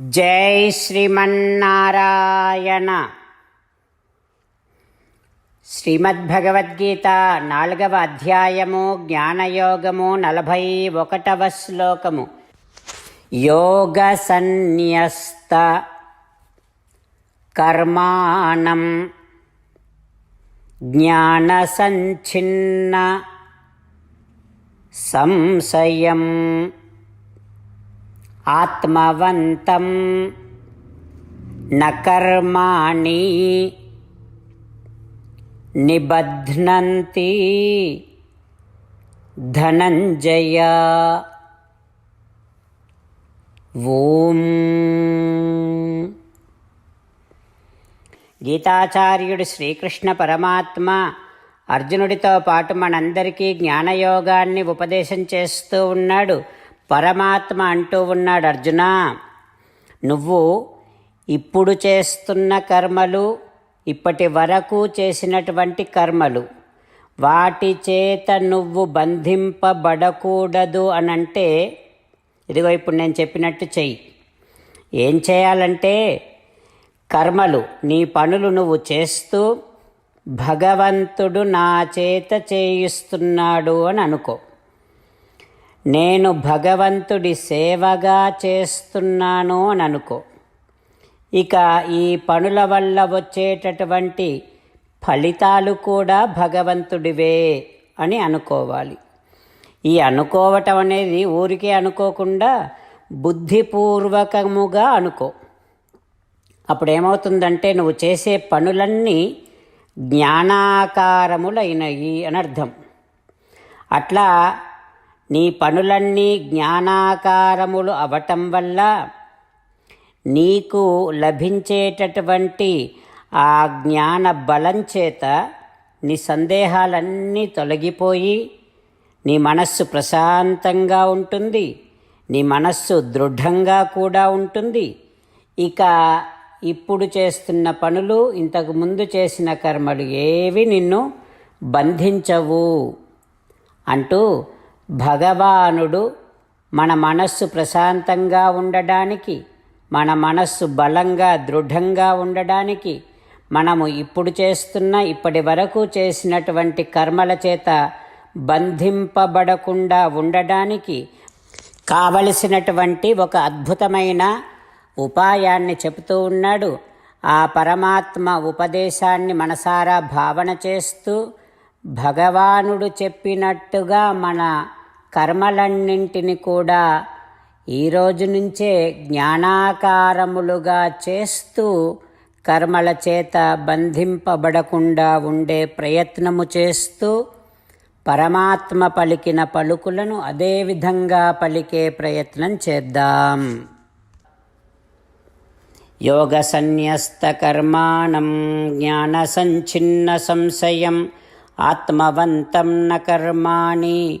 జై శ్రీమన్నారాయణ. శ్రీమద్భగవద్గీత నాలుగవ అధ్యాయము జ్ఞానయోగము నలభై ఒకటవ శ్లోకము. యోగ సన్యస్త కర్మాణం జ్ఞాన సంఛిన్న సంశయం. ఆత్మవంతం నకర్మాణి నిబధ్నంతి ధనంజయ. ఓం. గీతాచార్యుడు శ్రీకృష్ణ పరమాత్మ అర్జునుడితో పాటు మనందరికీ జ్ఞానయోగాన్ని ఉపదేశం చేస్తూ ఉన్నాడు. పరమాత్మ అంటూ ఉన్నాడు అర్జున. నువ్వు ఇప్పుడు చేస్తున్న కర్మలు ఇప్పటి వరకు చేసినటువంటి కర్మలు వాటి చేత నువ్వు బంధింపబడకూడదు అని అంటే ఇదిగో ఇప్పుడు నేను చెప్పినట్టు చెయ్యి. ఏం చేయాలంటే కర్మలు నీ పనులు నువ్వు చేస్తూ భగవంతుడు నా చేత చేయిస్తున్నాడు అని అనుకో. నేను భగవంతుడి సేవగా చేస్తున్నాను అని అనుకో ఇక ఈ పనుల వల్ల వచ్చేటటువంటి ఫలితాలు కూడా భగవంతుడివే అని అనుకోవాలి. ఈ అనుకోవటం అనేది ఊరికే అనుకోకుండా బుద్ధిపూర్వకముగా అనుకో. అప్పుడు ఏమవుతుందంటే నువ్వు చేసే పనులన్నీ జ్ఞానాకారములైనవి అని అర్థం అట్లా నీ పనులన్నీ జ్ఞానాకారములు అవటం వల్ల నీకు లభించేటటువంటి ఆ జ్ఞాన బలం చేత నీ సందేహాలన్నీ తొలగిపోయి నీ మనస్సు ప్రశాంతంగా ఉంటుంది. నీ మనస్సు దృఢంగా కూడా ఉంటుంది. ఇక ఇప్పుడు చేస్తున్న పనులు ఇంతకు ముందు చేసిన కర్మలు ఏవి నిన్ను బంధించవు అంటూ భగవానుడు మన మనస్సు ప్రశాంతంగా ఉండడానికి మన మనస్సు బలంగా దృఢంగా ఉండడానికి మనము ఇప్పుడు చేస్తున్న ఇప్పటి వరకు చేసినటువంటి కర్మల చేత బంధింపబడకుండా ఉండడానికి కావలసినటువంటి ఒక అద్భుతమైన ఉపాయాన్ని చెబుతూ ఉన్నాడు. ఆ పరమాత్మ ఉపదేశాన్ని మనసారా భావన చేస్తూ భగవానుడు చెప్పినట్టుగా మన కర్మలన్నింటిని కూడా ఈ రోజు నుంచే జ్ఞానాకారములుగా చేస్తూ కర్మల చేత బంధింపబడకుండా ఉండే ప్రయత్నము చేస్తూ పరమాత్మ పలికిన పలుకులను అదేవిధంగా పలికే ప్రయత్నం చేద్దాం. యోగ సన్యస్తకర్మాణం జ్ఞాన సంచిన్న సంశయం ఆత్మవంతం న కర్మాణి